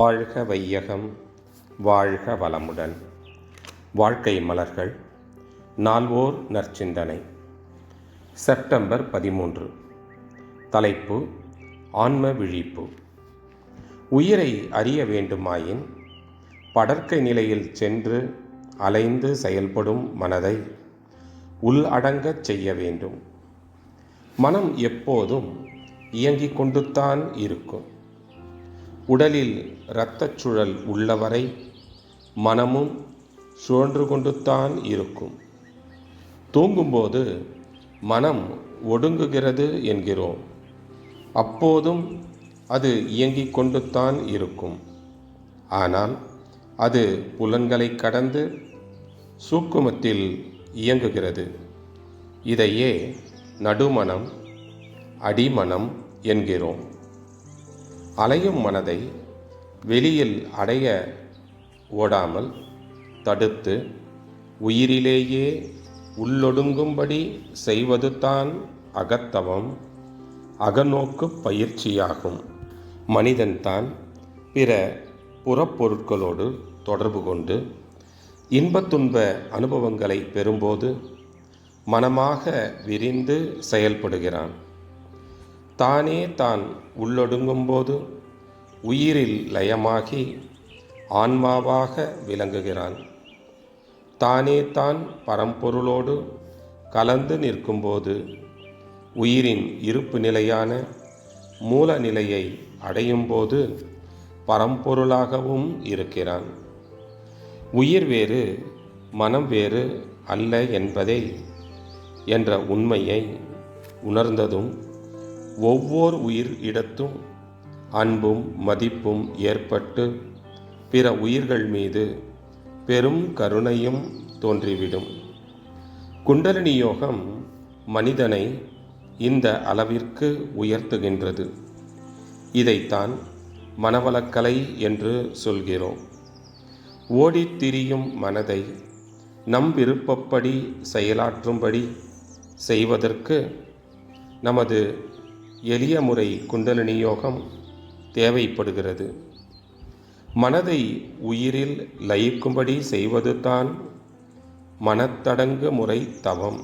வாழ்க வையகம் வாழ்க வளமுடன். வாழ்க்கை மலர்கள் நால்வோர் நற்சிந்தனை. செப்டம்பர் பதிமூன்று. தலைப்பு ஆன்ம விழிப்பு. உயிரை அறிய வேண்டுமாயின் படற்கை நிலையில் சென்று அலைந்து செயல்படும் மனதை உள்ளடங்கச் செய்ய வேண்டும். மனம் எப்போதும் இயங்கிக் கொண்டுத்தான் இருக்கும். உடலில் இரத்தச் சுழல் உள்ளவரை மனமும் சுழன்று கொண்டுத்தான் இருக்கும். தூங்கும்போது மனம் ஒடுங்குகிறது என்கிறோம். அப்போதும் அது இயங்கிக் கொண்டுத்தான் இருக்கும். ஆனால் அது புலன்களை கடந்து சூக்குமத்தில் இயங்குகிறது. இதையே நடுமனம் அடிமனம் என்கிறோம். அலையும் மனதை வெளியில் அடைய ஓடாமல் தடுத்து உயிரிலேயே உள்ளொடுங்கும்படி செய்வதுதான் அகத்தவம் அகநோக்கு பயிற்சியாகும். மனிதன்தான் பிற புறப்பொருட்களோடு தொடர்பு கொண்டு இன்பத்துன்ப அனுபவங்களை பெறும்போது மனமாக விரிந்து செயல்படுகிறான். தானே தான் உள்ளொடுங்கும்போது உயிரில் லயமாகி ஆன்மாவாக விளங்குகிறான். தானே தான் பரம்பொருளோடு கலந்து நிற்கும்போது உயிரின் இருப்பு நிலையான மூல நிலையை அடையும்போது பரம்பொருளாகவும் இருக்கிறான். உயிர் வேறு மனம் வேறு அல்ல என்பதை என்ற உண்மையை உணர்ந்ததும் ஒவ்வொரு உயிர் இடத்தும் அன்பும் மதிப்பும் ஏற்பட்டு பிற உயிர்கள் மீது பெரும் கருணையும் தோன்றிவிடும். குண்டலினி யோகம் மனிதனை இந்த அளவிற்கு உயர்த்துகின்றது. இதைத்தான் மனவளக்கலை என்று சொல்கிறோம். ஓடித் திரியும் மனதை நம் விருப்பப்படி செயலாற்றும்படி செய்வதற்கு நமது எளிய முறை குண்டலினி யோகம் தேவைப்படுகிறது. மனதை உயிரில் லயிக்கும்படி செய்வது தான் மனத்தடங்கு முறை தவம்.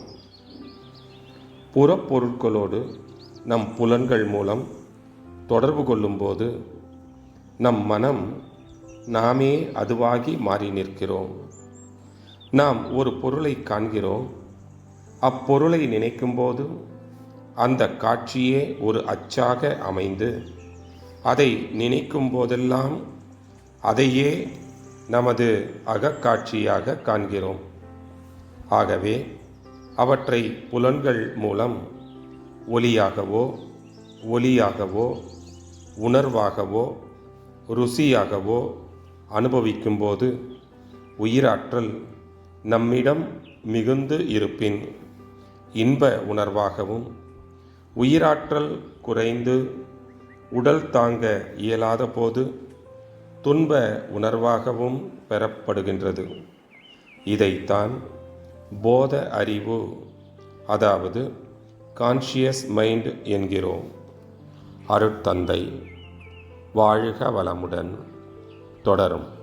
புறப்பொருட்களோடு நம் புலன்கள் மூலம் தொடர்பு கொள்ளும்போது நம் மனம் நாமே அதுவாகி மாறி நிற்கிறோம். நாம் ஒரு பொருளை காண்கிறோம். அப்பொருளை நினைக்கும்போது அந்த காட்சியே ஒரு அச்சாக அமைந்து அதை நினைக்கும் போதெல்லாம் அதையே நமது அகக்காட்சியாக காண்கிறோம். ஆகவே அவற்றை புலன்கள் மூலம் ஒலியாகவோ ஒலியாகவோ உணர்வாகவோ ருசியாகவோ அனுபவிக்கும்போது உயிராற்றல் நம்மிடம் மிகுந்து இருப்பின் இன்ப உணர்வாகவும் உயிராற்றல் குறைந்து உடல் தாங்க இயலாத போது துன்ப உணர்வாகவும் பெறப்படுகின்றது. இதைத்தான் போத அறிவு அதாவது கான்ஷியஸ் மைண்ட் என்கிறோம். அருட்தந்தை வாழ்க வளமுடன் தொடரும்.